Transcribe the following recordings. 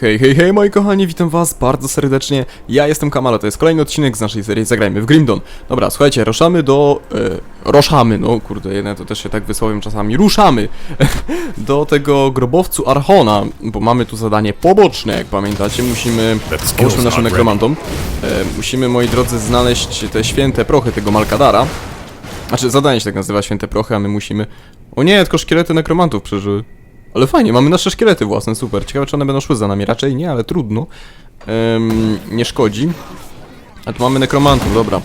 Hej, hej, hej moi kochani, witam was bardzo serdecznie. Ja jestem Kamala, to jest kolejny odcinek z naszej serii Zagrajmy w Grimdon. Dobra, słuchajcie, ruszamy do... E, roszamy, no kurde, jedne to też się tak wysłowiem czasami. Ruszamy do tego grobowcu Archona, bo mamy tu zadanie poboczne, jak pamiętacie. Musimy... Pomóżmy naszym nekromantom. E, musimy, moi drodzy, znaleźć te święte prochy tego Malkadara. Znaczy, zadanie się tak nazywa, święte prochy, a my musimy... O nie, tylko szkielety nekromantów przeżyły. Ale fajnie, mamy nasze szkielety własne, super. Ciekawe, czy one będą szły za nami. Raczej nie, ale trudno. Nie szkodzi. A tu mamy nekromantów, dobra.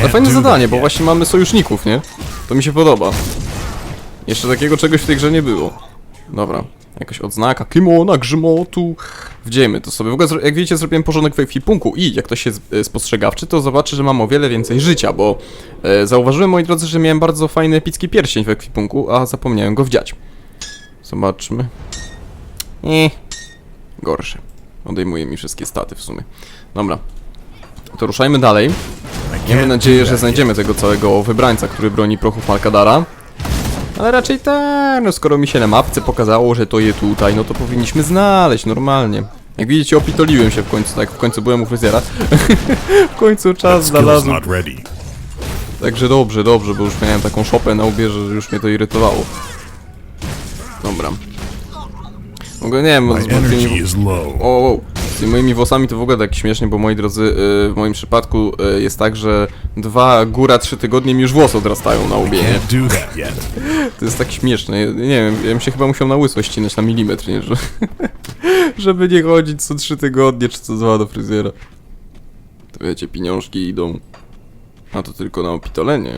Ale fajne zadanie, bo właśnie mamy sojuszników, nie? To mi się podoba. Jeszcze takiego czegoś w tej grze nie było. Dobra. Jakaś odznaka, kimona, grzmotu. Wdziejmy to sobie. W ogóle, jak widzicie, zrobiłem porządek w ekwipunku i jak ktoś jest spostrzegawczy, to zobaczy, że mam o wiele więcej życia, bo e, zauważyłem, moi drodzy, że miałem bardzo fajny epicki pierścień w ekwipunku, a zapomniałem go wdziać. Zobaczmy. Nie. Gorsze. Odejmuje mi wszystkie staty w sumie. Dobra. To ruszajmy dalej. Miejmy nadzieję, że znajdziemy tego całego wybrańca, który broni prochów Malkadara. Ale raczej tak, no skoro mi się na mapce pokazało, że to je tutaj, no to powinniśmy znaleźć normalnie. Jak widzicie, opitoliłem się w końcu, tak, w końcu byłem u fryzjera. w końcu czas znalazłem. Także dobrze, dobrze, bo już miałem taką szopę na łbie, że już mnie to irytowało. Dobra. W ogóle nie wiem, My z tymi... low. O, o, z moimi włosami to w ogóle tak śmiesznie, bo moi drodzy, y, w moim przypadku y, jest tak, że dwa, góra, trzy tygodnie mi już włosy odrastają na łbie, nie? To jest tak śmieszne, nie wiem, ja bym się chyba musiał na łysło ścinać na milimetr, nie? Że, żeby nie chodzić co trzy tygodnie, czy co dwa do fryzjera. To wiecie, pieniążki idą. A to tylko na opitolenie.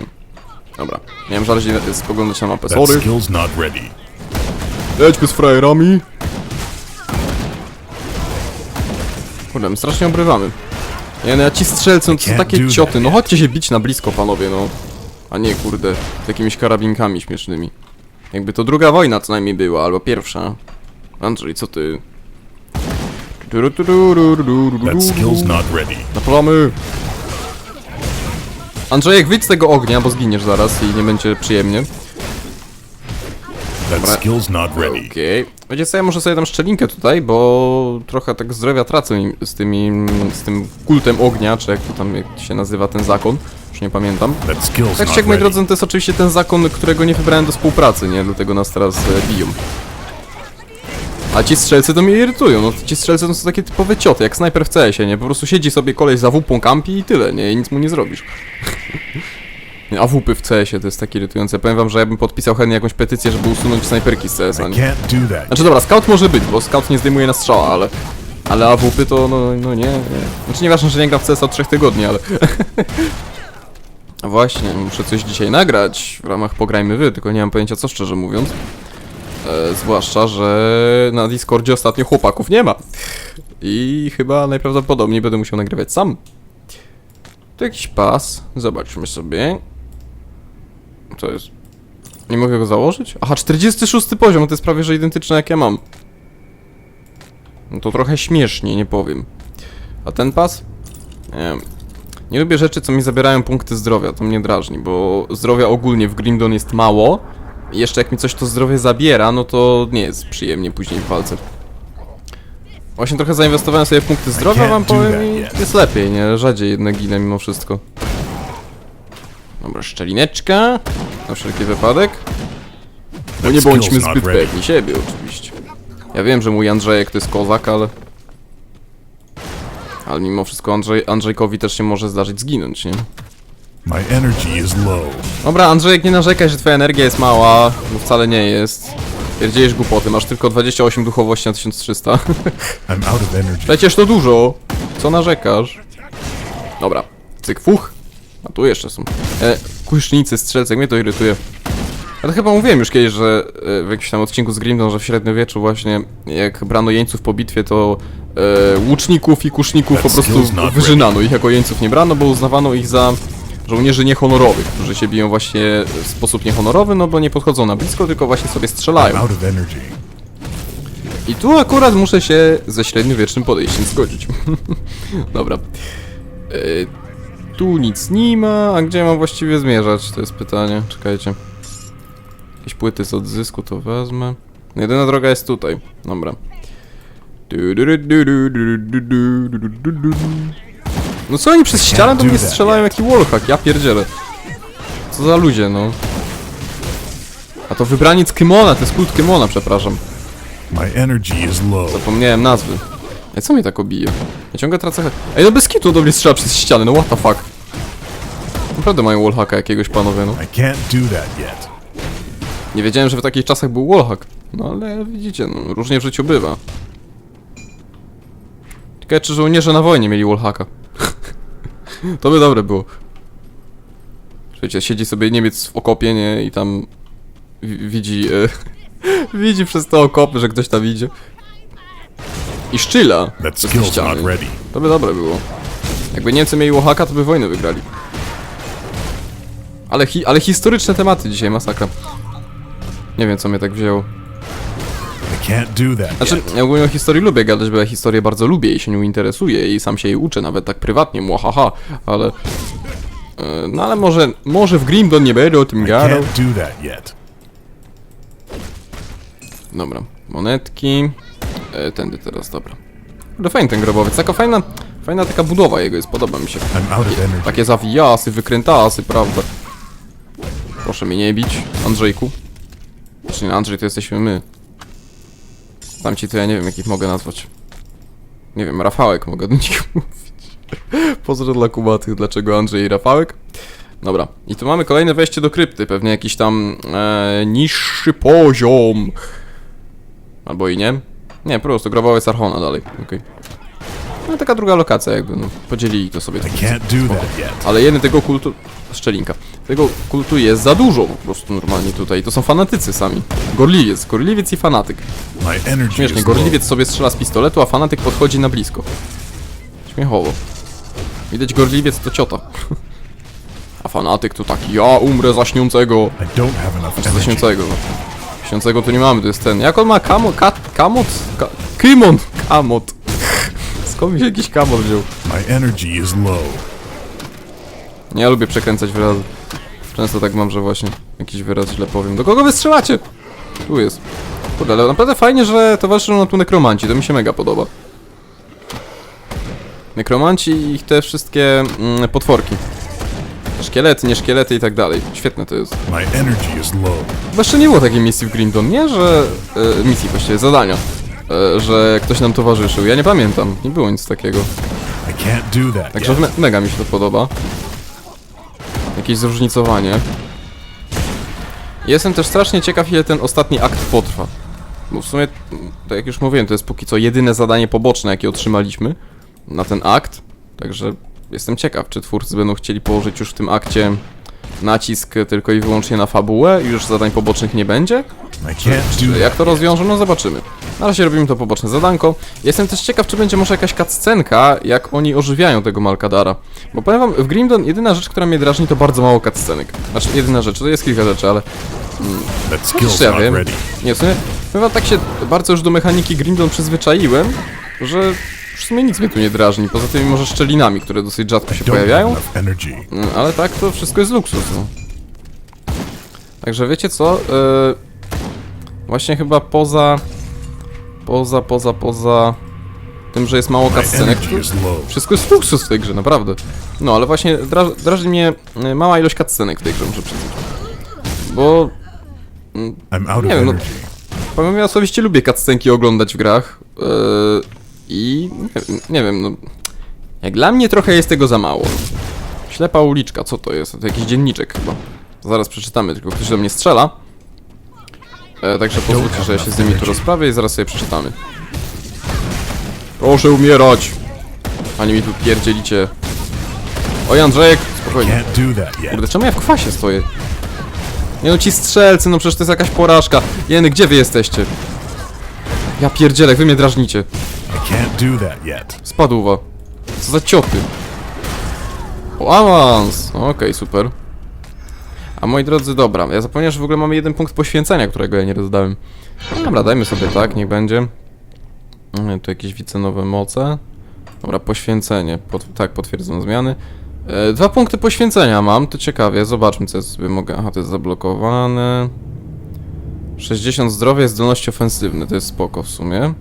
Dobra, miałem żal się spoglądać na mapę, sorry. Lećmy z frajerami. Kurde, my strasznie obrywamy. Nie no, ja ci strzelcą, to są can't takie cioty, no chodźcie się bić na blisko, panowie, no. A nie, kurde, z jakimiś karabinkami śmiesznymi. Jakby to druga wojna co najmniej była, albo pierwsza. Andrzej, co ty? Napalamy! Andrzejek, wyjdź z tego ognia, bo zginiesz zaraz i nie będzie przyjemnie. That Dobra. skill's not ready. Okej. Wiecie co, ja muszę sobie tam szczelinkę tutaj, bo trochę tak zdrowia tracę z tymi, z tym kultem ognia, czy jak to tam jak się nazywa ten zakon, już nie pamiętam. Tak czy jak, moi drodzy, to jest oczywiście ten zakon, którego nie wybrałem do współpracy, nie? Dlatego nas teraz e, biją. A ci strzelcy to mnie irytują, no ci strzelcy to są takie typowe cioty, jak snajper w CS-ie, nie? Po prostu siedzi sobie koleś za wupą kampi i tyle, nie? I nic mu nie zrobisz. A wupy w CS-ie to jest takie irytujące. Powiem wam, że ja bym podpisał chętnie jakąś petycję, żeby usunąć snajperki z CS-a, nie? Znaczy dobra, scout może być, bo scout nie zdejmuje na strzała, ale... Ale AWP to no, no nie, nie. Znaczy nieważne, że nie gram w CS od 3 tygodni, ale... Właśnie, muszę coś dzisiaj nagrać w ramach Pograjmy Wy, tylko nie mam pojęcia co szczerze mówiąc. E, zwłaszcza, że na Discordzie ostatnio chłopaków nie ma. I chyba najprawdopodobniej będę musiał nagrywać sam. Tu jakiś pas, zobaczmy sobie. Co jest? Nie mogę go założyć? Aha, 46 poziom, to jest prawie że identyczne jak ja mam. No to trochę śmiesznie, nie powiem. A ten pas? Nie wiem. Nie lubię rzeczy, co mi zabierają punkty zdrowia, to mnie drażni, bo zdrowia ogólnie w Grimdon jest mało. I jeszcze jak mi coś to zdrowie zabiera, no to nie jest przyjemnie później w walce. Właśnie trochę zainwestowałem sobie w punkty zdrowia, wam powiem i jest lepiej, nie? Rzadziej jednak ginę mimo wszystko. Dobra, szczelineczka. Na wszelki wypadek. No nie bądźmy zbyt pewni siebie oczywiście. Ja wiem, że mój Andrzejek to jest kozak, ale... Ale mimo wszystko Andrzej, Andrzejkowi też się może zdarzyć zginąć, nie? My energy is low. Dobra, Andrzejek, nie narzekaj, że twoja energia jest mała, bo wcale nie jest. Pierdziejesz głupoty, masz tylko 28 duchowości na 1300. I'm out of energy. Przecież to dużo. Co narzekasz? Dobra, cyk, fuch. Tu jeszcze są. E, kusznicy, strzelce, jak mnie to irytuje. To chyba mówiłem już kiedyś, że e, w jakimś tam odcinku z Grimdon, że w średniowieczu właśnie jak brano jeńców po bitwie, to e, łuczników i kuszników po prostu wyżynano. Ich jako jeńców nie brano, bo uznawano ich za żołnierzy niehonorowych, którzy się biją właśnie w sposób niehonorowy, no bo nie podchodzą na blisko, tylko właśnie sobie strzelają. I tu akurat muszę się ze średniowiecznym podejściem zgodzić. Dobra. E, tu nic nie ma, a gdzie mam właściwie zmierzać? To jest pytanie, czekajcie. Jakieś płyty z odzysku to wezmę. Jedyna droga jest tutaj, dobra. No co oni przez ścianę do mnie strzelają jaki wallhack, ja pierdzielę. Co za ludzie, no. A to wybraniec kimona, to jest kult Kymona, przepraszam. Zapomniałem nazwy. Ej, co mnie tak obije? Ja ciągle tracę... Ej, no bez kitu do mnie strzela przez ścianę, no what the fuck. Naprawdę mają wallhacka jakiegoś, panowie, no. I can't do that yet. Nie wiedziałem, że w takich czasach był wallhack. No ale widzicie, no, różnie w życiu bywa. Ciekawe, czy żołnierze na wojnie mieli wallhacka. to by dobre było. Wiecie, siedzi sobie Niemiec w okopie, nie? I tam wi- widzi... E, widzi przez te okopy, że ktoś tam idzie. I szczyla. Ściany. To by dobre było. Jakby Niemcy mieli wallhacka, to by wojnę wygrali. Ale, hi ale historyczne tematy dzisiaj, masakra. Nie wiem, co mnie tak wzięło. Znaczy, ja ogólnie o historii lubię gadać, bo ja historię bardzo lubię i się nią interesuję i sam się jej uczę, nawet tak prywatnie, młahaha, ale... e, No ale może, może w Grimdon nie będę o tym gadał. Dobra, monetki. E, tędy teraz, dobra. No fajny ten grobowiec, taka fajna, fajna taka budowa jego jest, podoba mi się. Energy. Takie zawijasy, wykrętasy, prawda? Proszę mnie nie bić, Andrzejku. Znaczy nie, Andrzej to jesteśmy my. Tamci to ja nie wiem, jakich mogę nazwać. Nie wiem, Rafałek mogę do nich mówić. Pozdro dla kubatych, dlaczego Andrzej i Rafałek. Dobra, i tu mamy kolejne wejście do krypty, pewnie jakiś tam e, niższy poziom. Albo i nie. Nie, po prostu grobowiec Archona dalej, okej. No taka druga lokacja jakby, no. Podzielili to sobie. Ale jeden tego kultu... Szczelinka. Tego kultu jest za dużo po prostu normalnie tutaj. To są fanatycy sami. Gorliwiec. Gorliwiec i fanatyk. Śmiesznie, gorliwiec sobie strzela z pistoletu, a fanatyk podchodzi na blisko. Śmiechowo. Widać gorliwiec to ciota. A fanatyk to taki, ja umrę za śniącego. Śniącego to nie mamy, to jest ten. Jak on ma kamo... Ka, kamot? Ka, Kymon! Kamot. Skąd mi się jakiś kamot wziął? My energy is low. Nie, ja lubię przekręcać wyrazy. Często tak mam, że właśnie jakiś wyraz źle powiem. Do kogo wy strzelacie? Tu jest. Kurde, ale naprawdę fajnie, że towarzyszą nam tu nekromanci, to mi się mega podoba. Nekromanci i ich te wszystkie mm, potworki. Szkielety, nie szkielety i tak dalej. Świetne to jest. My energy is low. Jeszcze nie było takiej misji w Grindon, nie? Że... E, misji właściwie, zadania. E, że ktoś nam towarzyszył. Ja nie pamiętam. Nie było nic takiego. I can't do that Także me mega mi się to podoba. Jakieś zróżnicowanie. Jestem też strasznie ciekaw, ile ten ostatni akt potrwa. Bo w sumie, tak jak już mówiłem, to jest póki co jedyne zadanie poboczne, jakie otrzymaliśmy na ten akt. Także jestem ciekaw, czy twórcy będą chcieli położyć już w tym akcie nacisk tylko i wyłącznie na fabułę i już zadań pobocznych nie będzie. Jak to rozwiążą, no zobaczymy. Na razie robimy to poboczne zadanko. Jestem też ciekaw, czy będzie może jakaś cutscenka, jak oni ożywiają tego Malkadara. Bo powiem wam, w Grimdon jedyna rzecz, która mnie drażni, to bardzo mało cutscenek. Znaczy, jedyna rzecz, to jest kilka rzeczy, ale chociaż skill's ja wiem. Nie, w sumie, powiem wam, tak się bardzo już do mechaniki Grimdon przyzwyczaiłem, że w sumie nic mnie tu nie drażni, poza tymi może szczelinami, które dosyć rzadko się pojawiają. Mm, Ale tak, to wszystko jest luksus, no. Także wiecie co? Yy, właśnie chyba poza... Poza, poza, poza... Tym, że jest mało cutscenek, wszystko jest luksus w tej grze, naprawdę. No, ale właśnie dra drażni mnie y, mała ilość cutscenek w tej grze, muszę przyznać. Bo... Of Nie wiem, no-. Powiem, ja osobiście lubię cutscenki oglądać w grach. Yy, I... Nie, nie wiem, no... Jak dla mnie trochę jest tego za mało. Ślepa uliczka, co to jest? To jakiś dzienniczek chyba. Zaraz przeczytamy, tylko ktoś do mnie strzela. E, także pozwólcie, że ja się z nimi tu rozprawię i zaraz sobie przeczytamy. Proszę umierać! Ani mi tu pierdzielicie. Oj Andrzejek, spokojnie. Kurde, czemu ja w kwasie stoję? Nie no ci strzelcy, no przecież to jest jakaś porażka. Jeny, gdzie wy jesteście? Ja pierdzielek, wy mnie drażnicie. Spadła. Co za cioty. O, awans! Okej, super. A moi drodzy, dobra, ja zapomniałem, że w ogóle mamy jeden punkt poświęcenia, którego ja nie rozdałem. Dobra, dajmy sobie tak, niech będzie. Mm, Tu jakieś widzę moce. Dobra, poświęcenie. Pot tak, potwierdzam zmiany. E, dwa punkty poświęcenia mam, to ciekawie, zobaczmy co ja sobie mogę... Aha, to jest zablokowane. 60 zdrowia, zdolności ofensywne, to jest spoko w sumie.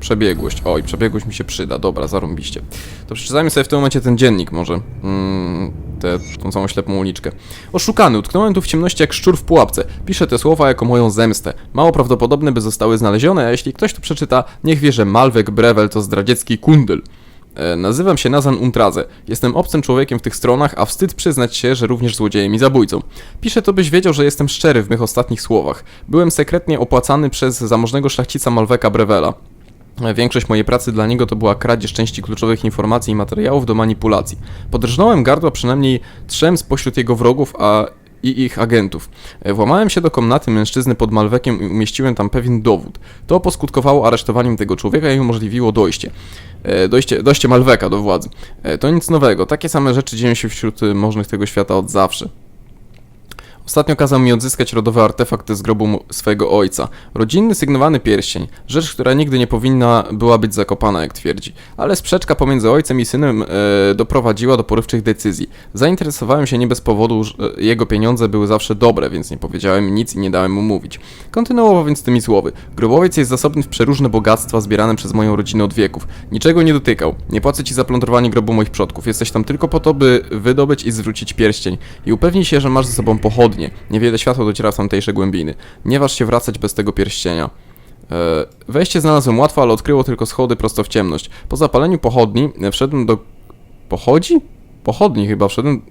Przebiegłość. Oj, przebiegłość mi się przyda. Dobra, zarąbiście. To przeczytajmy sobie w tym momencie ten dziennik może. Mm, tę, tą całą ślepą uliczkę. Oszukany, utknąłem tu w ciemności jak szczur w pułapce. Piszę te słowa jako moją zemstę. Mało prawdopodobne, by zostały znalezione, a jeśli ktoś to przeczyta, niech wie, że Malwek Brewel to zdradziecki kundel. E, Nazywam się Nazan Untraze. Jestem obcym człowiekiem w tych stronach, a wstyd przyznać się, że również złodziejem i zabójcą. Piszę to, byś wiedział, że jestem szczery w mych ostatnich słowach. Byłem sekretnie opłacany przez zamożnego szlachcica Malweka Brewela. E, Większość mojej pracy dla niego to była kradzież części kluczowych informacji i materiałów do manipulacji. Podrżnąłem gardła przynajmniej trzem spośród jego wrogów, a i ich agentów. E, Włamałem się do komnaty mężczyzny pod Malwekiem i umieściłem tam pewien dowód. To poskutkowało aresztowaniem tego człowieka i umożliwiło dojście. E, Dojście, dojście Malweka do władzy. E, To nic nowego. Takie same rzeczy dzieją się wśród możnych tego świata od zawsze. Ostatnio kazał mi odzyskać rodowy artefakt z grobu swojego ojca. Rodzinny sygnowany pierścień. Rzecz, która nigdy nie powinna była być zakopana, jak twierdzi. Ale sprzeczka pomiędzy ojcem i synem e, doprowadziła do porywczych decyzji. Zainteresowałem się nie bez powodu, że jego pieniądze były zawsze dobre, więc nie powiedziałem nic i nie dałem mu mówić. Kontynuował więc tymi słowy. Grobowiec jest zasobny w przeróżne bogactwa zbierane przez moją rodzinę od wieków. Niczego nie dotykał. Nie płacę ci za plądrowanie grobu moich przodków. Jesteś tam tylko po to, by wydobyć i zwrócić pierścień. I upewnij się, że masz ze sobą pochodnie. Niewiele światła dociera w tamtejsze głębiny. Nie waż się wracać bez tego pierścienia. E, Wejście znalazłem łatwo, ale odkryło tylko schody prosto w ciemność. Po zapaleniu pochodni e, wszedłem do... Pochodzi? Pochodni chyba wszedłem...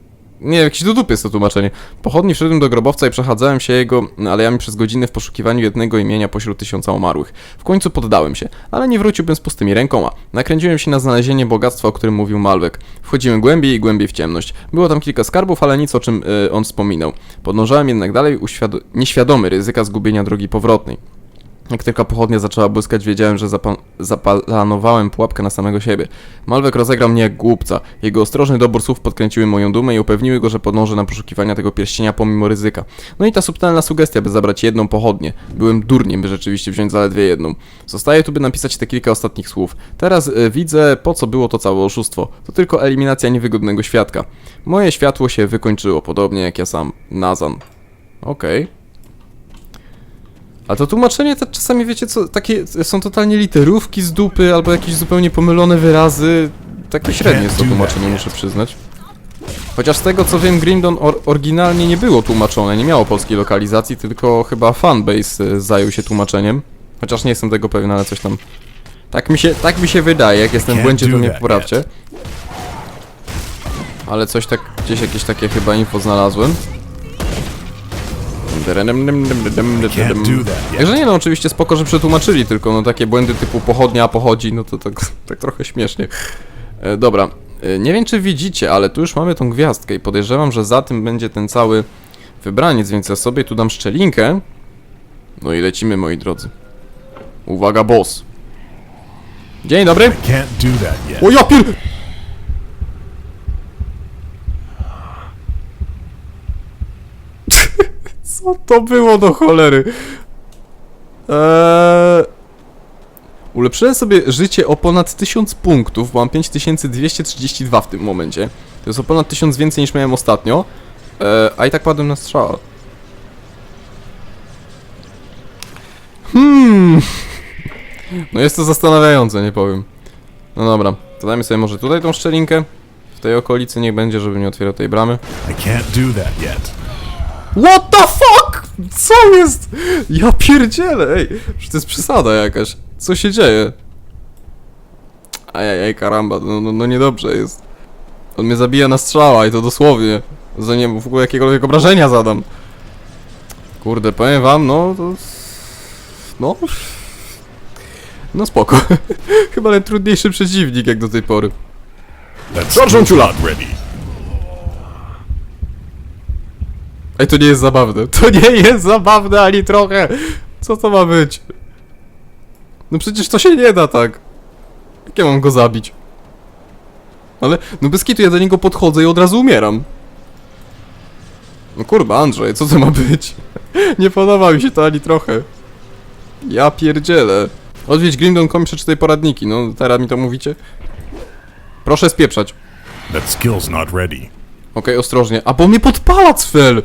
Nie, jakiś do dupy jest to tłumaczenie. Pochodni wszedłem do grobowca i przechadzałem się jego alejami przez godziny w poszukiwaniu jednego imienia pośród tysiąca umarłych. W końcu poddałem się, ale nie wróciłbym z pustymi rękoma. Nakręciłem się na znalezienie bogactwa, o którym mówił Malwek. Wchodziłem głębiej i głębiej w ciemność. Było tam kilka skarbów, ale nic o czym y, on wspominał. Podążałem jednak dalej, nieświadomy ryzyka zgubienia drogi powrotnej. Jak tylko pochodnia zaczęła błyskać, wiedziałem, że zapa- zaplanowałem pułapkę na samego siebie. Malwek rozegrał mnie jak głupca. Jego ostrożny dobór słów podkręciły moją dumę i upewniły go, że podąży na poszukiwania tego pierścienia pomimo ryzyka. No i ta subtelna sugestia, by zabrać jedną pochodnię. Byłem durniem, by rzeczywiście wziąć zaledwie jedną. Zostaje tu, by napisać te kilka ostatnich słów. Teraz y, widzę, po co było to całe oszustwo. To tylko eliminacja niewygodnego świadka. Moje światło się wykończyło, podobnie jak ja sam. Nazan. Okej. A to tłumaczenie to czasami wiecie co, takie są totalnie literówki z dupy albo jakieś zupełnie pomylone wyrazy. Takie średnie jest to tłumaczenie, muszę przyznać. Chociaż z tego co wiem, Grimdon or oryginalnie nie było tłumaczone, nie miało polskiej lokalizacji, tylko chyba fanbase y, zajął się tłumaczeniem. Chociaż nie jestem tego pewien, ale coś tam... Tak mi się, tak mi się wydaje, jak jestem w błędzie to mnie poprawcie. Ale coś tak, gdzieś jakieś takie chyba info znalazłem. Także nie no, oczywiście spoko, że przetłumaczyli, tylko no takie błędy typu pochodnia, pochodzi, no to tak, tak trochę śmiesznie. E, dobra, e, nie wiem czy widzicie, ale tu już mamy tą gwiazdkę i podejrzewam, że za tym będzie ten cały wybraniec, więc ja sobie tu dam szczelinkę. No i lecimy, moi drodzy. Uwaga, boss. Dzień dobry. O ja pier... Co to było do cholery? Eee... Ulepszyłem sobie życie o ponad 1000 punktów, mam 5232 w tym momencie. To jest o ponad 1000 więcej niż miałem ostatnio. Eee, a i tak padłem na strzała. Hmm. No jest to zastanawiające, nie powiem. No dobra, to dajmy sobie może tutaj tą szczelinkę. W tej okolicy niech będzie, żeby nie otwierał tej bramy. I can't do that yet. What the fuck? Co jest? Ja pierdzielę, ej. Przecież to jest przesada jakaś. Co się dzieje? Ajajaj, karamba, no, no, no niedobrze jest. On mnie zabija na strzała i to dosłownie. Zanim w ogóle jakiekolwiek obrażenia zadam. Kurde, powiem wam, no to... No... No spoko. Chyba najtrudniejszy przeciwnik jak do tej pory. That Sergeant skill's Chula. not ready. Ej, to nie jest zabawne. To nie jest zabawne ani trochę. Co to ma być? No przecież to się nie da tak. Jak ja mam go zabić? Ale, no bez kitu ja do niego podchodzę i od razu umieram. No kurwa, Andrzej, co to ma być? Nie podoba mi się to ani trochę. Ja pierdzielę. Odwiedź Grimdon.com i przeczytaj poradniki, no teraz mi to mówicie? Proszę spieprzać. That skill's not ready. Okej, ostrożnie. A bo mnie podpala cfel!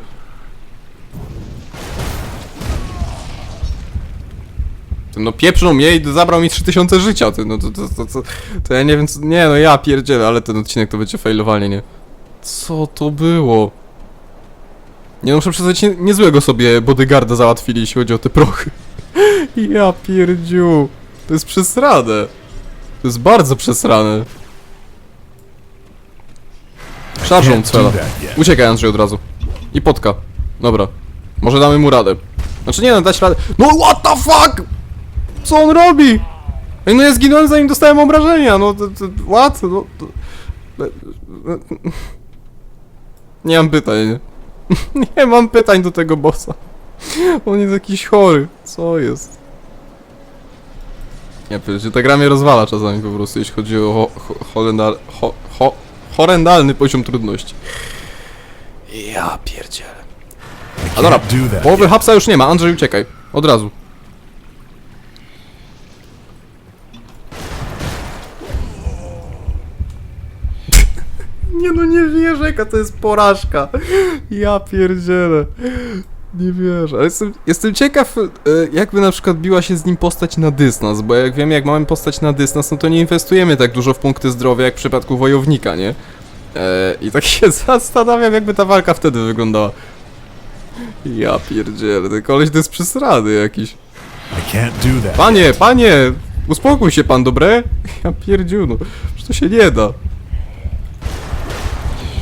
No pieprznął mnie i zabrał mi 3000 życia, ty, no to, to, to, to, to ja nie wiem, co, nie no ja pierdzielę, ale ten odcinek to będzie failowanie, nie? Co to było? Nie no, muszę przyznać, nie, niezłego sobie bodyguarda załatwili, jeśli chodzi o te prochy. Ja pierdziu, to jest przesrane. To jest bardzo przesrane. Szarżą cela. Uciekaj Andrzej od razu. I potka. Dobra. Może damy mu radę. Znaczy nie no, dać radę. No what the fuck? Co on robi? Ej, no ja zginąłem zanim dostałem obrażenia, no to, to, what? No, to, nie mam pytań, nie? nie mam pytań do tego bossa. On jest jakiś chory. Co jest? Ja pierdzie, ta gra mnie rozwala czasami po prostu, jeśli chodzi o ho, ho, holendal, ho, ho, horrendalny poziom trudności. Ja pierdzielę. A dobra, połowy hapsa już nie ma, Andrzej uciekaj. Od razu. Wierzę, jaka to jest porażka. Ja pierdzielę. Nie wierzę. Ale jestem, jestem ciekaw, e, jakby na przykład biła się z nim postać na dystans, bo jak wiemy, jak mamy postać na dystans, no to nie inwestujemy tak dużo w punkty zdrowia, jak w przypadku wojownika, nie? E, I tak się zastanawiam, jakby ta walka wtedy wyglądała. Ja pierdzielę, ten koleś to jest przesrady jakiś. Panie, panie! Uspokój się pan, dobre? Ja pierdziu, no. Przecież to się nie da.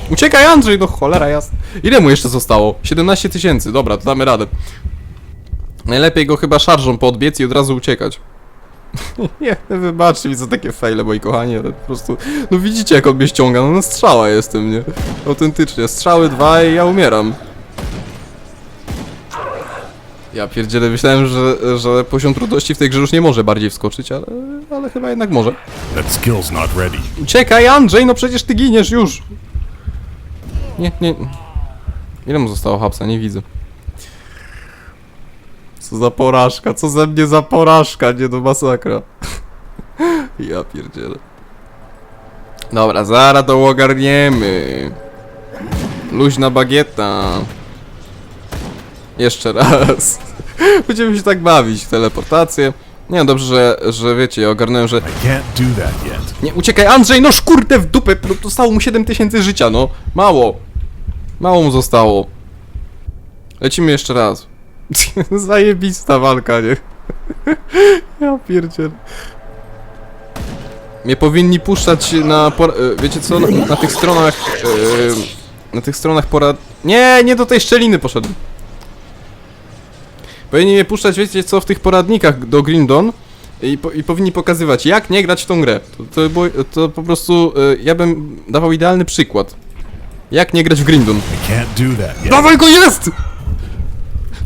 Uciekaj Andrzej, no cholera jasna. Ile mu jeszcze zostało? 17 tysięcy, dobra, to damy radę. Najlepiej go chyba szarżą podbiec i od razu uciekać. Nie, wybaczcie mi za takie fejle, moi kochani, ale po prostu... No widzicie jak on mnie ściąga, no na strzała jestem, nie? Autentycznie, strzały dwa i ja umieram. Ja pierdzielę, myślałem, że, że poziom trudności w tej grze już nie może bardziej wskoczyć, ale, ale chyba jednak może. That skill's not ready. Uciekaj Andrzej, no przecież ty giniesz już! Nie, nie... Ile mu zostało hapsa? Nie widzę. Co za porażka, co ze mnie za porażka, nie do masakra. ja pierdzielę. Dobra, zaraz to ogarniemy. Luźna bagieta. Jeszcze raz. Będziemy się tak bawić w teleportację. Nie no, dobrze, że, że wiecie, ogarnąłem, że... Nie, uciekaj Andrzej, no szkurde w dupę, no zostało mu 7000 życia, no. Mało. Mało mu zostało. Lecimy jeszcze raz. Zajebista walka, nie? ja pierdziel. Mnie powinni puszczać na e, Wiecie co? Na, na tych stronach... e, Na tych stronach porad... Nie, nie do tej szczeliny poszedłem. Powinni mnie puszczać, wiecie co, w tych poradnikach do Green Dawn i, po, i powinni pokazywać, jak nie grać w tą grę. To, to, to po prostu, y, ja bym dawał idealny przykład. Jak nie grać w yet. Dawaj go jest!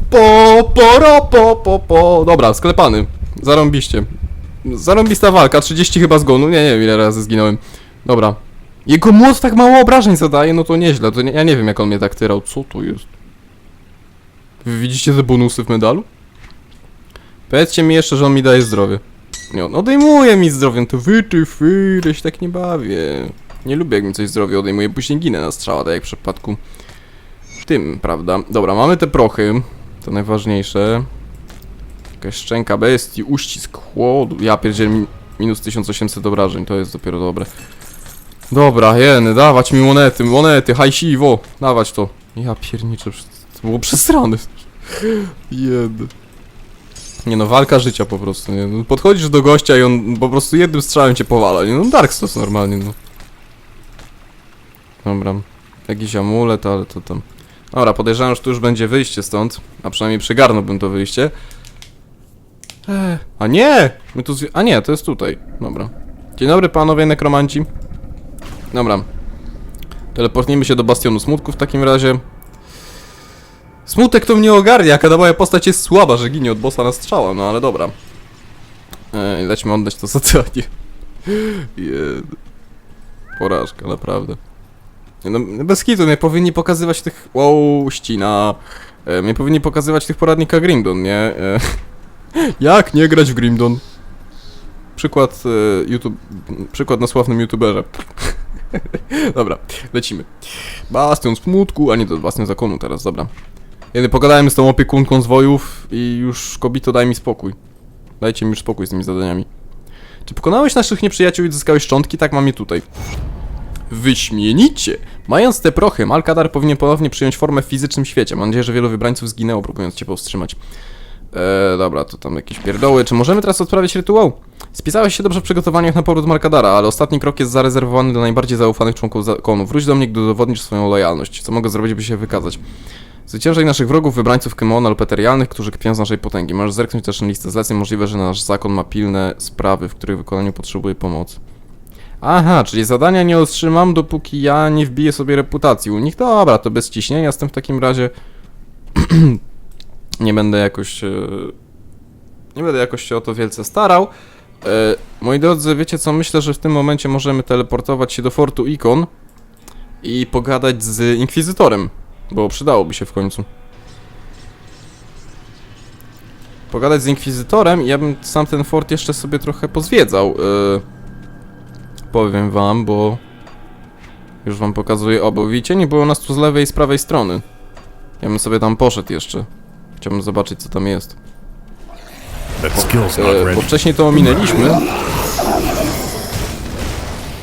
Po, po, ro, po, po, po. Dobra, sklepany. Zarąbiście. Zarąbista walka, 30 chyba zgonu, nie, nie wiem ile razy zginąłem. Dobra. Jego młot tak mało obrażeń zadaje, no to nieźle, to nie, ja nie wiem jak on mnie tak tyrał, co to jest? Wy widzicie te bonusy w medalu? Powiedzcie mi jeszcze, że on mi daje zdrowie. Nie, on odejmuje mi zdrowie, to wy, ty, fy, ja się tak nie bawię. Nie lubię jak mi coś zdrowie odejmuje, później ginę na strzała, tak jak w przypadku tym, prawda? Dobra, mamy te prochy, to najważniejsze. Jakaś szczęka bestii, uścisk chłodu. Ja pierdzielę mi, minus 1800 obrażeń, to jest dopiero dobre. Dobra, jeny, dawać mi monety, monety, hajsiwo, dawać to. Ja pierniczę, to było przesrane. Jedy. Nie no, walka życia po prostu, nie? No, podchodzisz do gościa i on po prostu jednym strzałem cię powala, nie? No Dark Souls normalnie, no. Dobra. Jakiś amulet, ale to tam... Dobra, podejrzewam, że tu już będzie wyjście stąd, a przynajmniej przygarnąłbym to wyjście. Ech, a nie! My tu A nie, to jest tutaj. Dobra. Dzień dobry panowie nekromanci. Dobra. Teleportnijmy się do Bastionu Smutku w takim razie. Smutek to mnie ogarnia, jaka moja postać jest słaba, że ginie od bossa na strzała, no ale dobra. Ej, lećmy oddać to zadanie. Porażka, naprawdę. Nie No, bez kitu, mnie powinni pokazywać tych... Wow, ścina. E, mnie powinni pokazywać tych poradnika Grimdon, nie? E, jak nie grać w Grimdon? Przykład e, YouTube... Przykład na sławnym YouTuberze. dobra, lecimy. Bastion smutku, a nie to Bastion zakonu teraz, dobra. Kiedy pogadałem z tą opiekunką z wojów i już kobito daj mi spokój. Dajcie mi już spokój z tymi zadaniami. Czy pokonałeś naszych nieprzyjaciół i zyskałeś szczątki? Tak, mam je tutaj. Wyśmienicie! Mając te prochy, Malkadar powinien ponownie przyjąć formę w fizycznym świecie. Mam nadzieję, że wielu wybrańców zginęło, próbując cię powstrzymać. Eee, dobra, to tam jakieś pierdoły. Czy możemy teraz odprawić rytuał? Spisałeś się dobrze w przygotowaniach na powrót Markadara, ale ostatni krok jest zarezerwowany dla najbardziej zaufanych członków zakonu. Wróć do mnie, gdy udowodnisz swoją lojalność. Co mogę zrobić, by się wykazać? Zwyciężaj naszych wrogów, wybrańców Kemon alpeterialnych, którzy kpią z naszej potęgi. Możesz zerknąć też na listę zleceń. Możliwe, że nasz zakon ma pilne sprawy, w których wykonaniu potrzebuje pomocy. Aha, czyli zadania nie otrzymam, dopóki ja nie wbiję sobie reputacji u nich. Dobra, to bez ciśnienia jestem w takim razie. nie będę jakoś. e, Nie będę jakoś się o to wielce starał. E, moi drodzy, wiecie co? Myślę, że w tym momencie możemy teleportować się do Fortu Ikon i pogadać z Inkwizytorem, bo przydałoby się w końcu. Pogadać z Inkwizytorem i ja bym sam ten fort jeszcze sobie trochę pozwiedzał. E, powiem wam, bo już wam pokazuję. O, bo widzicie, nie było nas tu z lewej i z prawej strony. Ja bym sobie tam poszedł jeszcze. Chciałbym zobaczyć, co tam jest. E, bo wcześniej to ominęliśmy.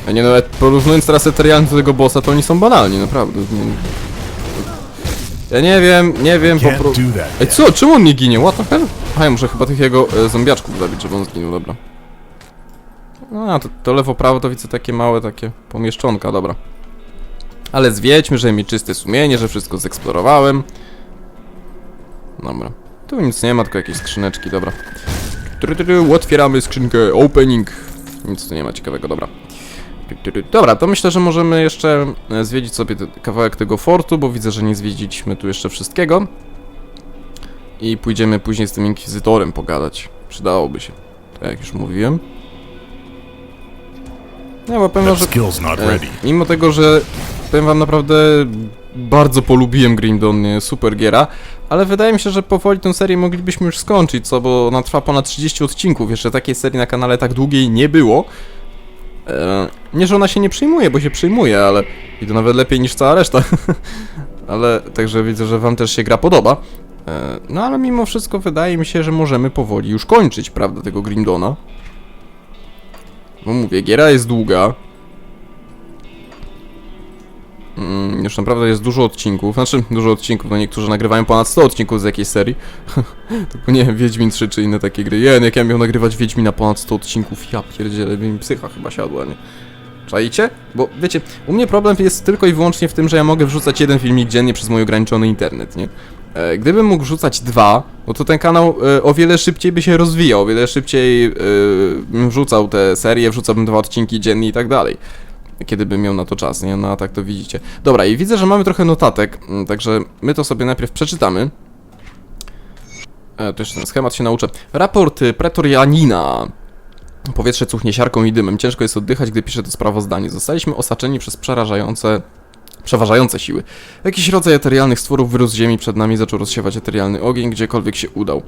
A nie nawet porównując teraz eterialnie do tego bossa, to oni są banalni, naprawdę. Nie... Ja nie wiem, nie wiem, po prostu... Ej, co? Czemu on nie ginie? What the hell? A, ja muszę chyba tych jego e, zombiaczków zabić, żeby on zginął, dobra. No, to, to lewo, prawo to widzę takie małe, takie pomieszczonka, dobra. Ale zwiedźmy, że mi czyste sumienie, że wszystko zeksplorowałem. Dobra. Tu nic nie ma, tylko jakieś skrzyneczki, dobra. Otwieramy skrzynkę, opening. Nic tu nie ma ciekawego, dobra. Dobra, to myślę, że możemy jeszcze e, zwiedzić sobie kawałek tego fortu, bo widzę, że nie zwiedziliśmy tu jeszcze wszystkiego. I pójdziemy później z tym inkwizytorem pogadać. Przydałoby się, tak jak już mówiłem. Nie, bo powiem wam, że E. Mimo tego, że powiem wam naprawdę bardzo polubiłem nie, super giera, ale wydaje mi się, że powoli tę serię moglibyśmy już skończyć, co, bo ona trwa ponad 30 odcinków, jeszcze takiej serii na kanale tak długiej nie było. E, nie, że ona się nie przyjmuje, bo się przyjmuje, ale i to nawet lepiej niż cała reszta. ale także widzę, że wam też się gra podoba. E, no ale mimo wszystko wydaje mi się, że możemy powoli już kończyć, prawda, tego Green Dawna. Bo mówię, giera jest długa, Mm, już naprawdę jest dużo odcinków, znaczy dużo odcinków, no niektórzy nagrywają ponad 100 odcinków z jakiejś serii. Tylko nie Wiedźmin 3 czy inne takie gry. Jen, jak ja miał nagrywać Wiedźmina ponad 100 odcinków, ja pierdzielę, mi psycha chyba siadła, nie? Czajcie? Bo wiecie, u mnie problem jest tylko i wyłącznie w tym, że ja mogę wrzucać jeden filmik dziennie przez mój ograniczony internet, nie? E, gdybym mógł wrzucać dwa, no to ten kanał e, o wiele szybciej by się rozwijał, o wiele szybciej e, bym wrzucał te serie, wrzucałbym dwa odcinki dziennie i tak dalej kiedy bym miał na to czas, nie? No a tak to widzicie. Dobra, i widzę, że mamy trochę notatek, mm, także my to sobie najpierw przeczytamy. E, to jeszcze ten schemat się nauczę. Raport pretorianina. Powietrze cuchnie siarką i dymem. Ciężko jest oddychać, gdy piszę to sprawozdanie. Zostaliśmy osaczeni przez przerażające przeważające siły. Jakiś rodzaj eterialnych stworów wyrósł z ziemi przed nami, zaczął rozsiewać eterialny ogień, gdziekolwiek się udał.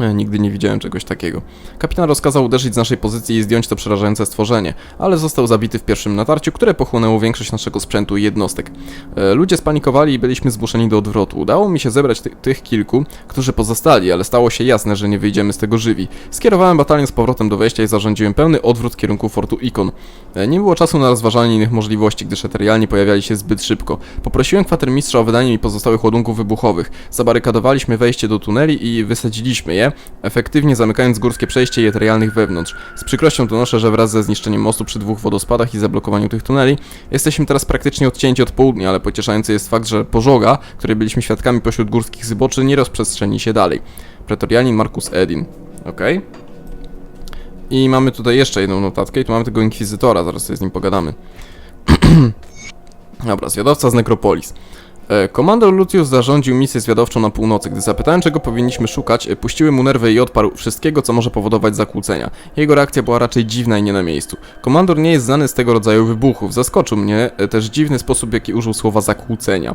E, Nigdy nie widziałem czegoś takiego. Kapitan rozkazał uderzyć z naszej pozycji i zdjąć to przerażające stworzenie, ale został zabity w pierwszym natarciu, które pochłonęło większość naszego sprzętu i jednostek. E, Ludzie spanikowali i byliśmy zmuszeni do odwrotu. Udało mi się zebrać ty tych kilku, którzy pozostali, ale stało się jasne, że nie wyjdziemy z tego żywi. Skierowałem batalion z powrotem do wejścia i zarządziłem pełny odwrót w kierunku fortu Ikon. E, Nie było czasu na rozważanie innych możliwości, gdyż eterialni pojawiali się zbyt szybko. Poprosiłem kwatermistrza o wydanie mi pozostałych ładunków wybuchowych. Zabarykadowaliśmy wejście do tuneli i wysadziliśmy je, efektywnie zamykając górskie przejście i eterialnych wewnątrz. Z przykrością donoszę, że wraz ze zniszczeniem mostu przy dwóch wodospadach i zablokowaniu tych tuneli, jesteśmy teraz praktycznie odcięci od południa, ale pocieszający jest fakt, że pożoga, której byliśmy świadkami pośród górskich zboczy, nie rozprzestrzeni się dalej. Pretorianin Marcus Edin. Okej. I mamy tutaj jeszcze jedną notatkę i tu mamy tego Inkwizytora, zaraz sobie z nim pogadamy. Dobra, zwiadowca z Necropolis. E, Komandor Lucius zarządził misję zwiadowczą na północy. Gdy zapytałem, czego powinniśmy szukać, e, puściły mu nerwy i odparł wszystkiego, co może powodować zakłócenia. Jego reakcja była raczej dziwna i nie na miejscu. Komandor nie jest znany z tego rodzaju wybuchów. Zaskoczył mnie e, też dziwny sposób, w jaki użył słowa zakłócenia.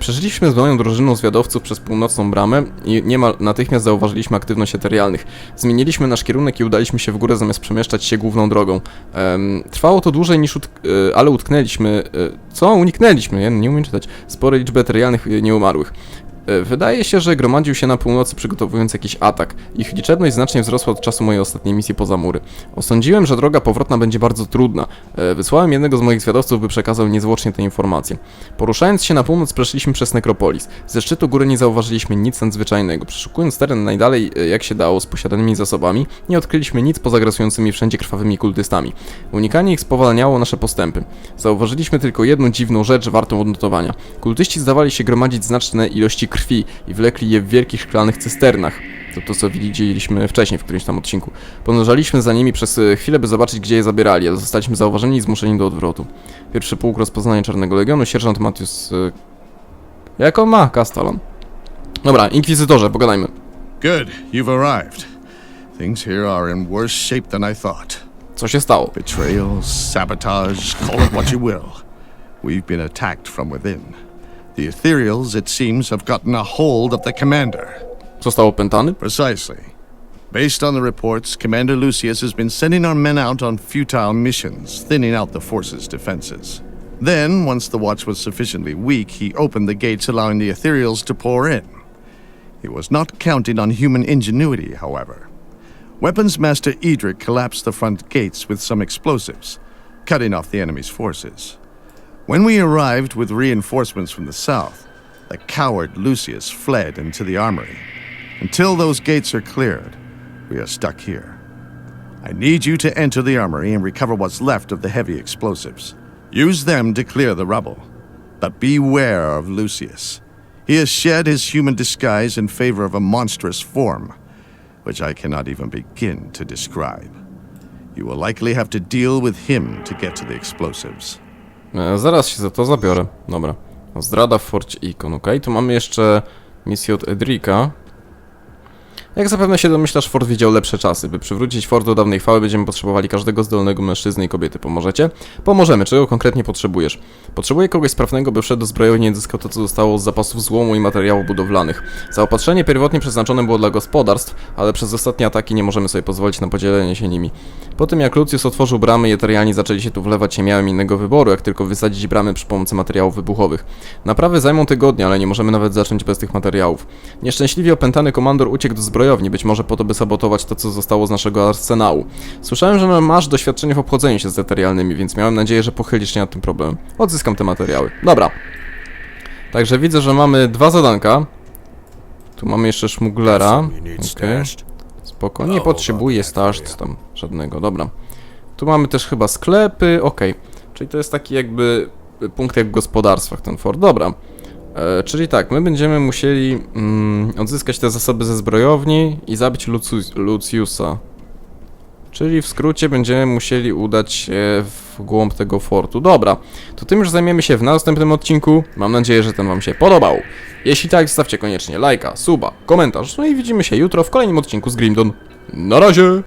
Przeszliśmy z moją drużyną zwiadowców przez północną bramę i niemal natychmiast zauważyliśmy aktywność eterialnych. Zmieniliśmy nasz kierunek i udaliśmy się w górę zamiast przemieszczać się główną drogą. Em, trwało to dłużej niż, utk- ale utknęliśmy, e, co? Uniknęliśmy, ja nie umiem czytać, liczby eterialnych e, nieumarłych. Wydaje się, że gromadził się na północy przygotowując jakiś atak. Ich liczebność znacznie wzrosła od czasu mojej ostatniej misji poza mury. Osądziłem, że droga powrotna będzie bardzo trudna. E, Wysłałem jednego z moich zwiadowców, by przekazał niezwłocznie te informacje. Poruszając się na północ, przeszliśmy przez nekropolis. Ze szczytu góry nie zauważyliśmy nic nadzwyczajnego. Przeszukując teren najdalej, e, jak się dało, z posiadanymi zasobami, nie odkryliśmy nic poza grasującymi wszędzie krwawymi kultystami. Unikanie ich spowalniało nasze postępy. Zauważyliśmy tylko jedną dziwną rzecz wartą odnotowania. Kultyści zdawali się gromadzić znaczne ilości krwi i wlekli je w wielkich szklanych cysternach. To to, co widzieliśmy wcześniej w którymś tam odcinku. Podążaliśmy za nimi przez e, chwilę, by zobaczyć, gdzie je zabierali, ale zostaliśmy zauważeni i zmuszeni do odwrotu. Pierwszy pułk rozpoznania Czarnego Legionu, sierżant Matius... E... Jak on ma? Castellan. Dobra, inkwizytorze, pogadajmy. Good, you've arrived. Things here are in worse shape than I thought. Co się stało? Betrayal, sabotage, call it what you will. We've been attacked from within. The Ethereals, it seems, have gotten a hold of the commander. Został opętany? Precisely. Based on the reports, Commander Lucius has been sending our men out on futile missions, thinning out the force's defenses. Then, once the watch was sufficiently weak, he opened the gates, allowing the Ethereals to pour in. He was not counting on human ingenuity, however. Weapons Master Edric collapsed the front gates with some explosives, cutting off the enemy's forces. When we arrived with reinforcements from the south, the coward Lucius fled into the armory. Until those gates are cleared, we are stuck here. I need you to enter the armory and recover what's left of the heavy explosives. Use them to clear the rubble. But beware of Lucius. He has shed his human disguise in favor of a monstrous form, which I cannot even begin to describe. You will likely have to deal with him to get to the explosives. E, zaraz się za to zabiorę. Dobra. Zdrada w Forcie Icon, okej. Tu mamy jeszcze misję od Edrika. Jak zapewne się domyślasz, Ford widział lepsze czasy. By przywrócić Ford do dawnej chwały, będziemy potrzebowali każdego zdolnego mężczyzny i kobiety. Pomożecie? Pomożemy. Czego konkretnie potrzebujesz? Potrzebuję kogoś sprawnego, by wszedł do zbrojowni i zyskał to, co zostało z zapasów złomu i materiałów budowlanych. Zaopatrzenie pierwotnie przeznaczone było dla gospodarstw, ale przez ostatnie ataki nie możemy sobie pozwolić na podzielenie się nimi. Po tym jak Lucius otworzył bramy i eterialni zaczęli się tu wlewać, nie miałem innego wyboru, jak tylko wysadzić bramy przy pomocy materiałów wybuchowych. Naprawy zajmą tygodnie, ale nie możemy nawet zacząć bez tych materiałów. Nieszczęśliwie opętany komandor uciekł do zbrojowni, być może po to, by sabotować to, co zostało z naszego arsenału. Słyszałem, że masz doświadczenie w obchodzeniu się z eterialnymi, więc miałem nadzieję, że pochylisz się nad tym problemem. Odzyskam te materiały. Dobra. Także widzę, że mamy dwa zadanka. Tu mamy jeszcze szmuglera. Stashed? Spoko, nie potrzebuję stashed tam żadnego, dobra. Tu mamy też chyba sklepy, okej. Czyli to jest taki jakby punkt jak w gospodarstwach ten fort, dobra. E, czyli tak, my będziemy musieli mm, odzyskać te zasoby ze zbrojowni i zabić Lucius, Luciusa. Czyli w skrócie będziemy musieli udać się w głąb tego fortu. Dobra, to tym już zajmiemy się w następnym odcinku. Mam nadzieję, że ten wam się podobał. Jeśli tak, zostawcie koniecznie lajka, suba, komentarz. No i widzimy się jutro w kolejnym odcinku z Grimdon. Na razie!